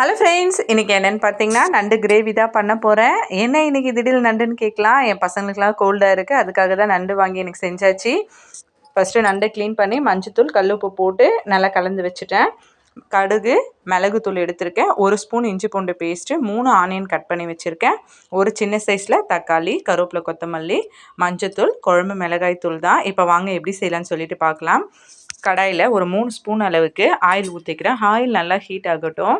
Hello friends இன்றைக்கி என்னென்னு பார்த்தீங்கன்னா நண்டு கிரேவி தான் பண்ண போகிறேன் என்ன இன்றைக்கி திடீர்னு நண்டுன்னு கேட்கலாம். என் பசங்களுக்குலாம் கோல்டாக இருக்குது அதுக்காக தான் நண்டு வாங்கி எனக்கு செஞ்சாச்சு. ஃபஸ்ட்டு நண்டை க்ளீன் பண்ணி மஞ்சத்தூள் கல் உப்பு போட்டு நல்லா கலந்து வச்சுட்டேன். கடுகு மிளகுத்தூள் எடுத்திருக்கேன். ஒரு ஸ்பூன் இஞ்சி பூண்டு பேஸ்ட்டு மூணு ஆனியன் கட் பண்ணி வச்சுருக்கேன். ஒரு சின்ன சைஸில் தக்காளி கருவேப்பிலை கொத்தமல்லி மஞ்சத்தூள் குழம்பு மிளகாய் தூள் தான். இப்போ வாங்க எப்படி செய்யலான்னு சொல்லிட்டு பார்க்கலாம். கடாயில் ஒரு மூணு ஸ்பூன் அளவுக்கு ஆயில் ஊற்றிக்கிறேன் ஆயில் நல்லா ஹீட் ஆகட்டும்.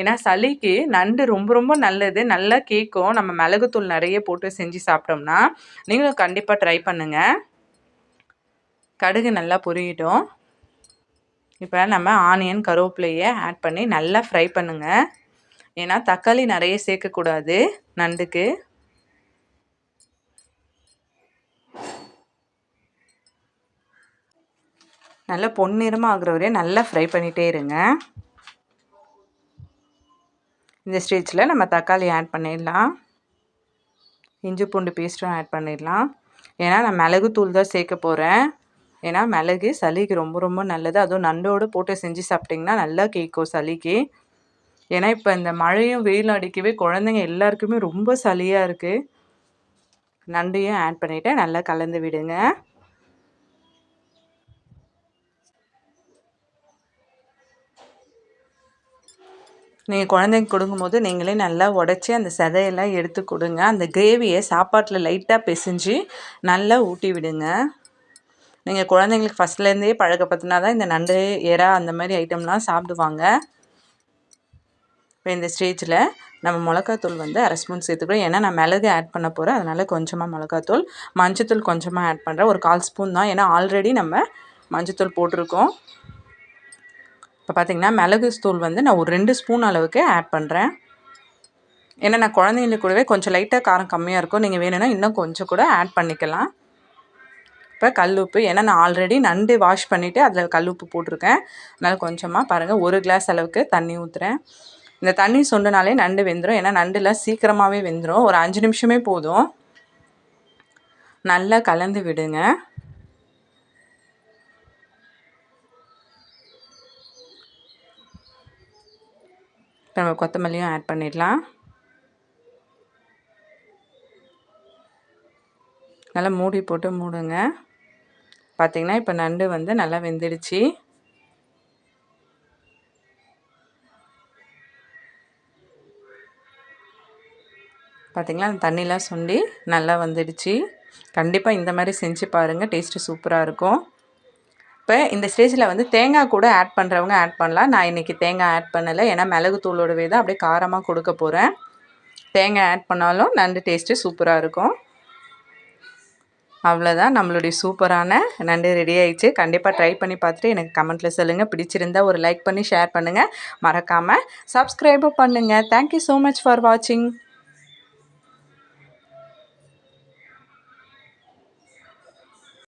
ஏன்னா சளிக்கு நண்டு ரொம்ப ரொம்ப நல்லது. நல்லா கேட்கும் நம்ம மிளகுத்தூள் நிறைய போட்டு செஞ்சு சாப்பிட்டோம்னா நீங்களும் கண்டிப்பாக ட்ரை பண்ணுங்கள் கடுகு நல்லா பொரியட்டும். இப்போ நம்ம ஆனியன் கருவேப்பிலையை ஆட் பண்ணி நல்லா ஃப்ரை பண்ணுங்கள் ஏன்னா தக்காளி நிறைய சேர்க்கக்கூடாது நண்டுக்கு. நல்லா பொன்னிறமாக ஆகிற வரையும் நல்லா ஃப்ரை பண்ணிகிட்டே இருங்க. இந்த ஸ்டேஜில் நம்ம தக்காளி ஆட் பண்ணிடலாம். இஞ்சி பூண்டு பேஸ்ட்டும் ஆட் பண்ணிடலாம். ஏன்னா நான் மிளகு தூள் தான் சேர்க்க போகிறேன் ஏன்னா மிளகு சளிக்கு ரொம்ப ரொம்ப நல்லது. அதுவும் நண்டோடு போட்டு செஞ்சு சாப்பிட்டிங்கன்னா நல்லா கேட்கும் சளிக்கு. ஏன்னா இப்போ இந்த மழையும் வெயில் அடிக்கவே குழந்தைங்க எல்லாருக்குமே ரொம்ப சளியாக இருக்குது நண்டையும் ஆட் பண்ணிவிட்டு நல்லா கலந்து விடுங்க. நீங்கள் குழந்தைங்க கொடுக்கும்போது நீங்களே நல்லா உடச்சி அந்த சதையெல்லாம் எடுத்து கொடுங்க. அந்த கிரேவியை சாப்பாட்டில் லைட்டாக பிசைஞ்சு நல்லா ஊட்டி விடுங்க. நீங்கள் குழந்தைங்களுக்கு ஃபஸ்ட்லேருந்தே பழக்கப்படுத்தினா தான் இந்த நண்டு எறா அந்த மாதிரி ஐட்டம்லாம் சாப்பிடுவாங்க. இப்போ இந்த ஸ்டேஜில் நம்ம மிளகாத்தூள் வந்து அரை ஸ்பூன் சேர்த்துக்கிறோம். ஏன்னா நான் மிளகு ஆட் பண்ண போகிறேன் அதனால் கொஞ்சமாக மிளகாத்தூள் மஞ்சத்தூள் கொஞ்சமாக ஆட் பண்ணுறேன் ஒரு கால் ஸ்பூன் தான். ஏன்னா ஆல்ரெடி நம்ம மஞ்சத்தூள் போட்டிருக்கோம். இப்போ பார்த்திங்கன்னா மிளகு தூள் வந்து நான் ஒரு ரெண்டு ஸ்பூன் அளவுக்கு ஆட் பண்ணுறேன் ஏன்னா நான் குழந்தைங்களுக்கு கூடவே கொஞ்சம் லைட்டாக காரம் கம்மியாக இருக்கும். நீங்கள் வேணும்னா இன்னும் கொஞ்சம் கூட ஆட் பண்ணிக்கலாம். இப்போ கல் உப்பு ஏன்னா நான் ஆல்ரெடி நண்டு வாஷ் பண்ணிவிட்டு அதில் கல் உப்பு போட்டிருக்கேன். அதனால் கொஞ்சமாக பாருங்கள் ஒரு கிளாஸ் அளவுக்கு தண்ணி ஊற்றுறேன் இந்த தண்ணி சொண்டுனாலே நண்டு வெந்துடும் ஏன்னா நண்டுலாம் சீக்கிரமாகவே வெந்துடும் ஒரு அஞ்சு நிமிஷமே போதும். நல்லா கலந்து விடுங்க. இப்போ நம்ம கொத்தமல்லியும் ஆட் பண்ணிடலாம். நல்லா மூடி போட்டு மூடுங்க. பார்த்திங்கன்னா இப்போ நண்டு வந்து நல்லா வெந்துடுச்சு. பார்த்திங்களா அந்த தண்ணிலாம் சுண்டி நல்லா வந்துடுச்சு. கண்டிப்பாக இந்த மாதிரி செஞ்சு பாருங்கள் டேஸ்ட்டு சூப்பராக இருக்கும். இப்போ இந்த ஸ்டேஜில் வந்து தேங்காய் கூட ஆட் பண்ணுறவங்க ஆட் பண்ணலாம். நான் இன்றைக்கி தேங்காய் ஆட் பண்ணலை. ஏன்னா மிளகு தூளோடவே தான் அப்படியே காரமாக கொடுக்க போகிறேன் தேங்காய் ஆட் பண்ணாலும் நண்டு டேஸ்ட்டு சூப்பராக இருக்கும். அவ்வளோதான் நம்மளுடைய சூப்பரான நண்டு ரெடி ஆயிடுச்சு. கண்டிப்பாக ட்ரை பண்ணி பார்த்துட்டு எனக்கு கமெண்ட்டில் சொல்லுங்கள் பிடிச்சிருந்தா ஒரு லைக் பண்ணி ஷேர் பண்ணுங்கள் மறக்காமல் சப்ஸ்கிரைபும் பண்ணுங்கள் தேங்க்யூ ஸோ மச் ஃபார் வாட்சிங்